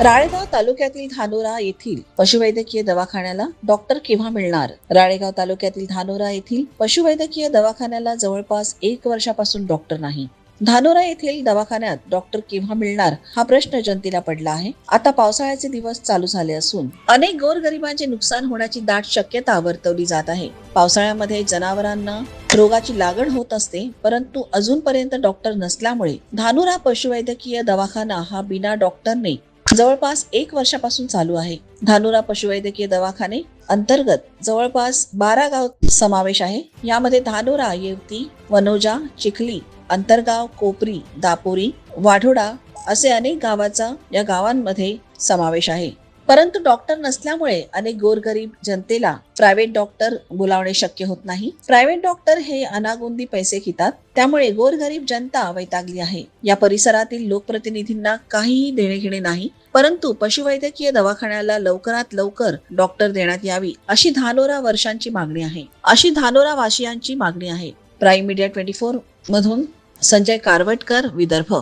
राळेगाव तालुक्यातील धानोरा येथील पशुवैद्यकीय दवाखान्याला डॉक्टर केव्हा मिळणार? राळेगाव तालुक्यातील धानोरा येथील पशुवैद्यकीय दवाखान्याला जवळपास एक वर्षापासून डॉक्टर नाही. धानोरा येथील दवाखान्यात डॉक्टर केव्हा मिळणार? हा प्रश्न जनतेला पडला आहे. आता पावसाळ्याचे दिवस चालू झाले असून अनेक गोरगरिबांचे नुकसान होण्याची दाट शक्यता वर्तवली जात आहे. पावसाळ्यामध्ये जनावरांना रोगाची लागण होत असते परंतु अजूनपर्यंत डॉक्टर नसल्यामुळे धानोरा पशुवैद्यकीय दवाखाना हा बिना डॉक्टरने जवळपास एक वर्षापासून चालू आहे. धानुरा पशुवैद्यकीय दवाखाने अंतर्गत जवळपास बारा गाव समावेश आहे. यामध्ये धानोरा येवती वनोजा चिखली अंतरगाव कोपरी दापोरी वाढोडा असे अनेक गावाचा या गावांमध्ये समावेश आहे. परंतु डॉक्टर नसल्यामुळे अनेक गोरगरीब जनतेला प्रायव्हेट डॉक्टर बोलावणे शक्य होत नाही. प्रायव्हेट डॉक्टर हे अनागोंदी पैसे घेतात. त्यामुळे गोरगरीब जनता वैतागली आहे. या परिसरातील लोकप्रतिनिधींना काहीही देणे घेणे नाही. परंतु पशुवैद्यकीय दवाखान्याला लवकरात लवकर डॉक्टर देण्यात यावी अशी धानोरा वर्षांची मागणी आहे. अशी धानोरा वासियांची मागणी आहे. प्राईम मीडिया ट्वेंटी फोर मधून संजय कारवटकर विदर्भ.